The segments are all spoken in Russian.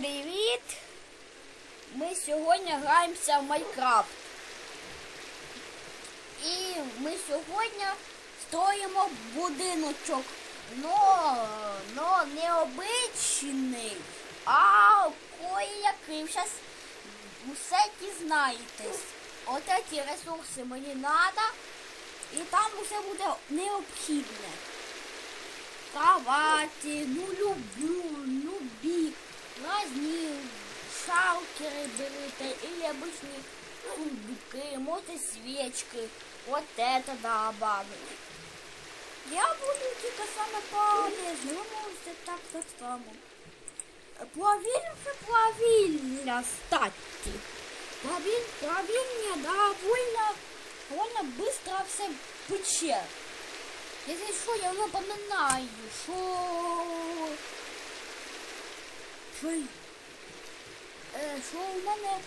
привіт! Ми сьогодні граємося в Майнкрафт. І ми сьогодні строїмо будиночок. Но, но не обичний, а кое-який. Зараз усе дізнаєтесь. От ці ресурси мені треба. І там усе буде необхідне. Кровати, ну люблю, любі, разні шалкери берите, или обычные сундуки, можете свечки. Вот это добавить. Я буду тільки саме полезно, ви можете так так само. Плавильня, плавильня, стати. Плавиль, плавильня довольно, довольно быстро все пече. Якщо що, я напоминаю, що... Що... Е, що у мене...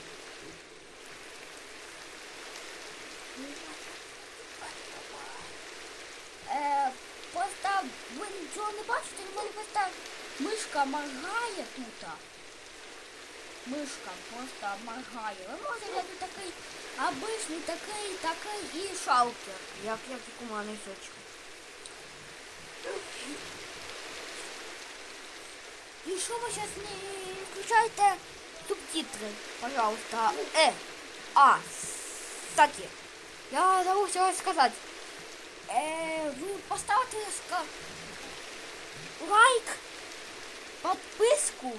Е, просто ви нічого не бачите, у мене просто мишка моргає тут. Мишка просто моргає. Ви можете взяти такий обичний, такий, такий і шалкер. Як, як у мене И что вы сейчас не включайте субтитры, пожалуйста. Э, а, кстати, я забыл все сказать. Э, вы поставьте лайк, подписку,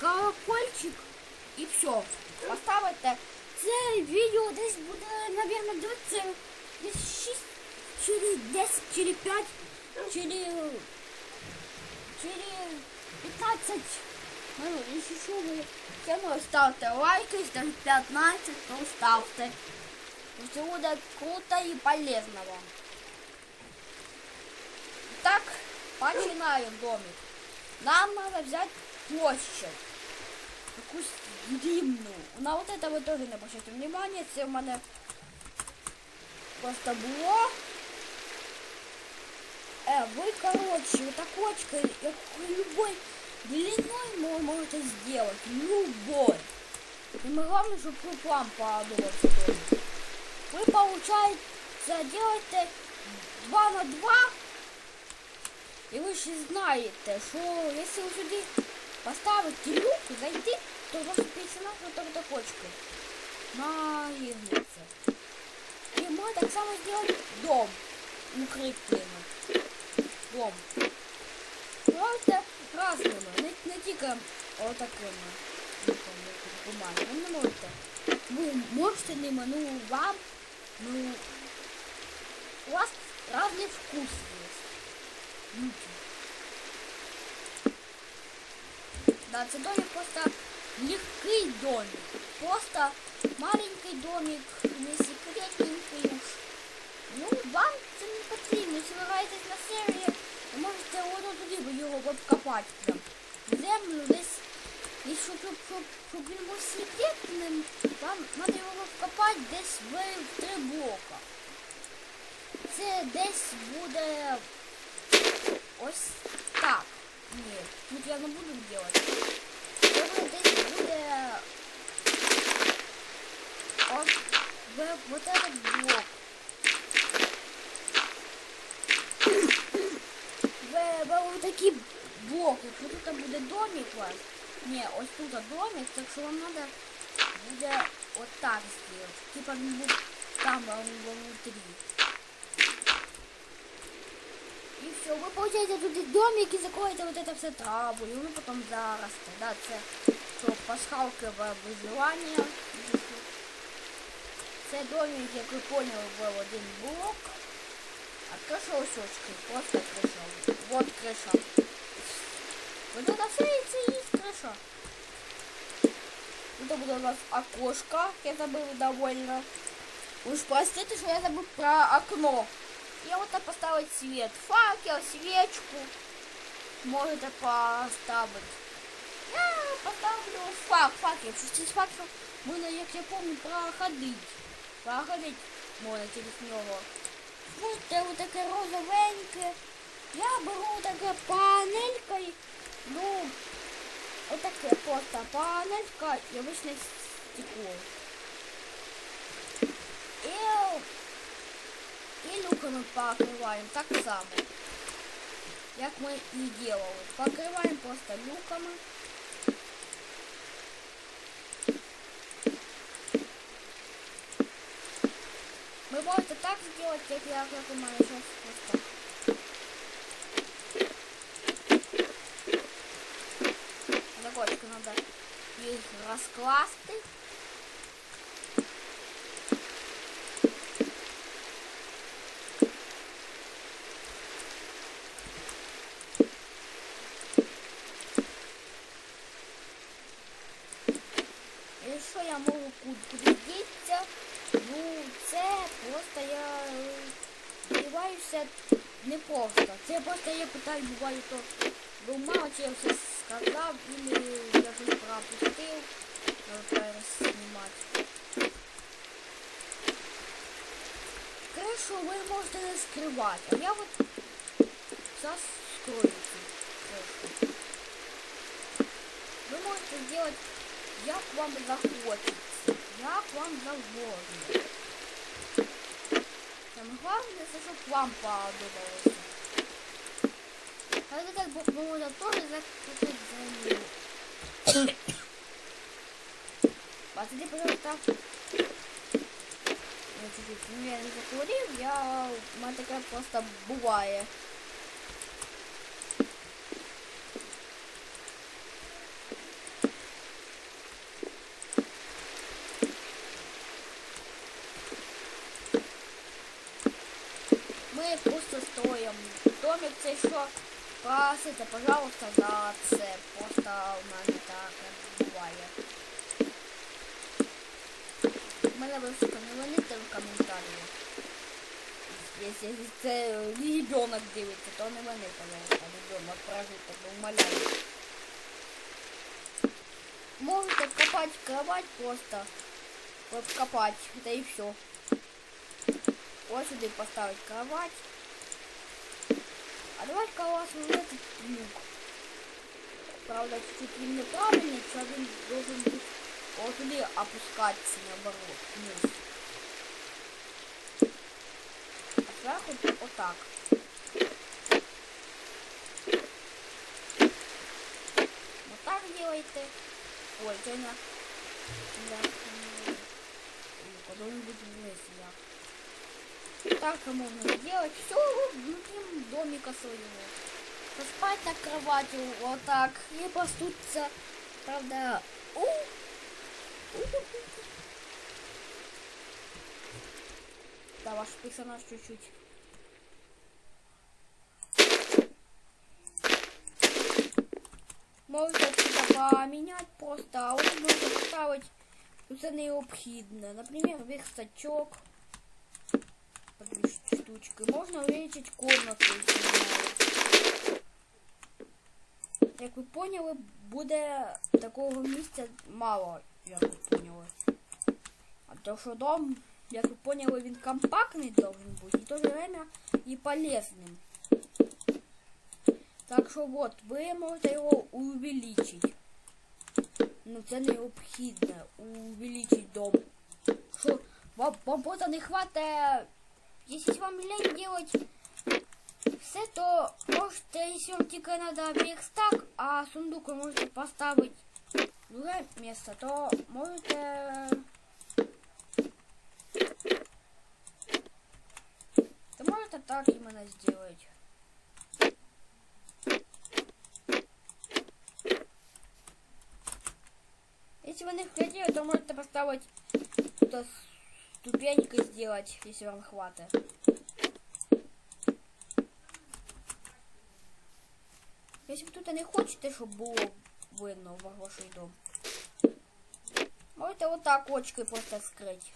колокольчик и все. Поставите. Це відео десь буде, наверное, дивитися десь 6, через 10, через 5, через через 15 ну, вы все равно ставьте лайки, даже 15, то ставьте. Все будет круто и полезно вам. Так, починаем домик. Нам надо взять площадь. Такую длинную. На вот это вы тоже не обращайте внимания. Це в мене просто було. Э, вы, короче, вот такой, любой длиной вы можете сделать. Любой. И главное, чтобы вам порадоваться тоже. Вы, получается, делаете 2 на 2. И вы же знаете, что если вы сюда поставите люк, зайти, то ваш персонаж вот так такочкой наигнется. И мы так само сделать дом укрепленный дом. Просто разними, не, не тільки отакими бумагами. Ви не можете. Ви можете ними, ну вам, ну у вас разный вкус есть. Люди. Да, це домик просто легкий домик. Просто маленький домик, би його обкопати прям. В землю десь. І щоб, щоб, щоб, щоб він був секретним, вам треба його вкопати десь в, в три блока. Це десь буде ось так. Ні, тут я не буду робити. Це десь буде от в вот этот блок. в, в такі блоки. Якщо тут буде домик у вас. Ні, ось тут домик, так що вам треба буде отак зробити. Типа він був там внутрі. И все, вы получаете тут домик и закроете вот это все траву, и воно потом заросте. Да, це що пасхалкове виживання. Це домик, як ви поняли, був один блок. А крыша усечки, просто крыша. Вот крыша. крыша. Это будет у нас окошко, я забыл довольно. Уж простите, что я забыл про окно. Я вот так поставить свет. Факел, свечку. Можете поставить. Я поставлю фак, факел. Чуть факел можна, як я помню, проходить. Проходить можна через нього. Можете вот таке розовеньке. Я беру таке панелькою. Ну, просто панелька і обычне стекло. І, і люками покриваємо так само. Як ми і делали. Покриваємо просто люками. Вы можете так сделать, как я, как у меня сейчас просто. Их просто. Це просто я питаю, буває то бо мало чи я все сказав, і я щось пропустив, треба переснімати. Кришу ви можете не скривати, а я от зараз скрою цю кришу. Ви можете зробити як вам захочеться, як вам завгодно. Саме головне, це щоб вам подобалося. Так бо- бо можна теж закрутити землю. Посмотри, пожалуйста. Я чуть-чуть не закурив, я таке просто буває. Ми просто стоїмо. Домик це що просите, пожалуйста, за це. Просто у мене так буває. Мене ви що не вините в коментарі. Якщо це ребенок дивиться, то не вони, пожалуйста, ребенок прожиток, умоляю. Можете копать кровать просто. Вот копать, да и все. Вот сюда поставить кровать. Этот люк. Правда, чуть-чуть він неправильный, что він должен быть сюда опускаться наоборот, вниз. А сверху вот так. Вот так делайте. Ой, на... Да. Куда-нибудь вниз я. Так можно сделать все внутри домика своего. Поспать на кровати вот так и постуться. Правда, у. Да, ваш персонаж чуть-чуть. Можете это поменять просто, а вот можете поставить це необхідне. Например, верстачок По две штучки. Можно увеличить комнату. якщо надо. Як ви поняли, буде такого місця мало, як ви поняли. А то, що дом, як ви поняли, він компактний должен бути, і в то же время і полезним. Так що от, ви можете його увеличить. Ну це необхідно увеличить дом. Що вам, вам просто не хватає. Якщо вам лень делать все, то можете, якщо вам тільки надо верстак, а сундук ви можете поставити в друге місце, то можете. То можете так іменно зробити. Если вы не хотели, то можете поставить тут ступеньки сделать, если вам хватит. Если тут не хочете, щоб було видно ваш дом. Можете так очкой просто скрыть.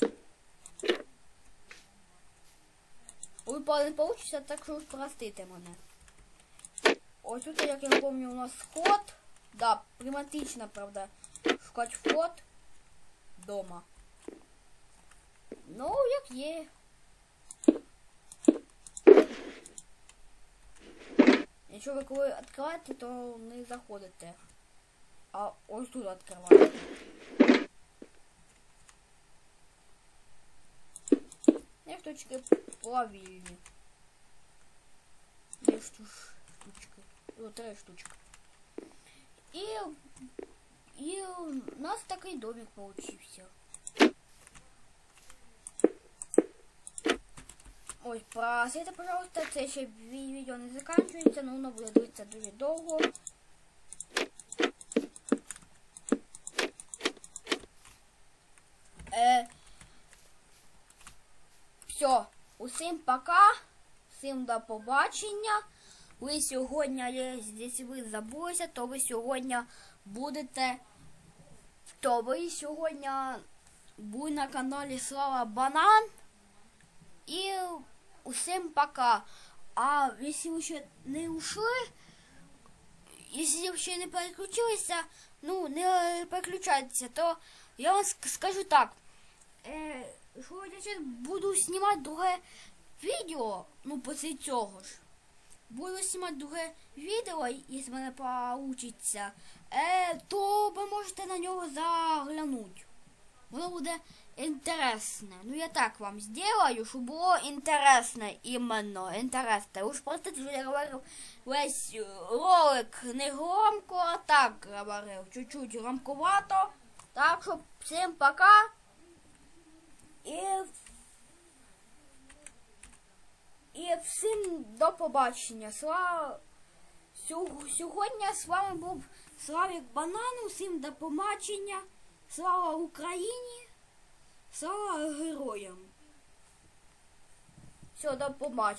Ой, не получится, так що простите мене. Ось тут, як я помню, у нас сход. Да, приматично, правда. Шукать вход дома. Ну, як є. Якщо ви коли відкриваєте, то не заходите. А ось тут відкривається. Дві штучки плавильні. Дві штуш, штучки. О, три штучки. І, і у нас такий домик получився. Ой, просите, пожалуйста, це ще ві- відео не закінчується, но воно буде дивитися дуже довго. Е, все, усім пока, всім до побачення. Ви сьогодні, якщо ви забулися, то ви сьогодні будете, то ви сьогодні будете на каналі Слава Банан. І усім пока. А якщо ви ще не ушли, якщо ви ще не переключилися, ну не переключайтеся, то я вам скажу так. Е, що я зараз буду знімати друге відео, ну після цього ж. Буду знімати друге відео, якщо в мене получиться, е, то ви можете на нього заглянути. Воно буде інтересне. Ну я так вам сделаю, щоб було інтересне іменно. Інтересне. Уж просто я говорив весь е, ролик не громко, а так говорив. Чуть-чуть громковато. Так що всім пока. І, і всім до побачення. Слава Сьогодні з вами був Славік Банан. Всім до побачення. Слава Україні! Слава героям! Все, до побачення.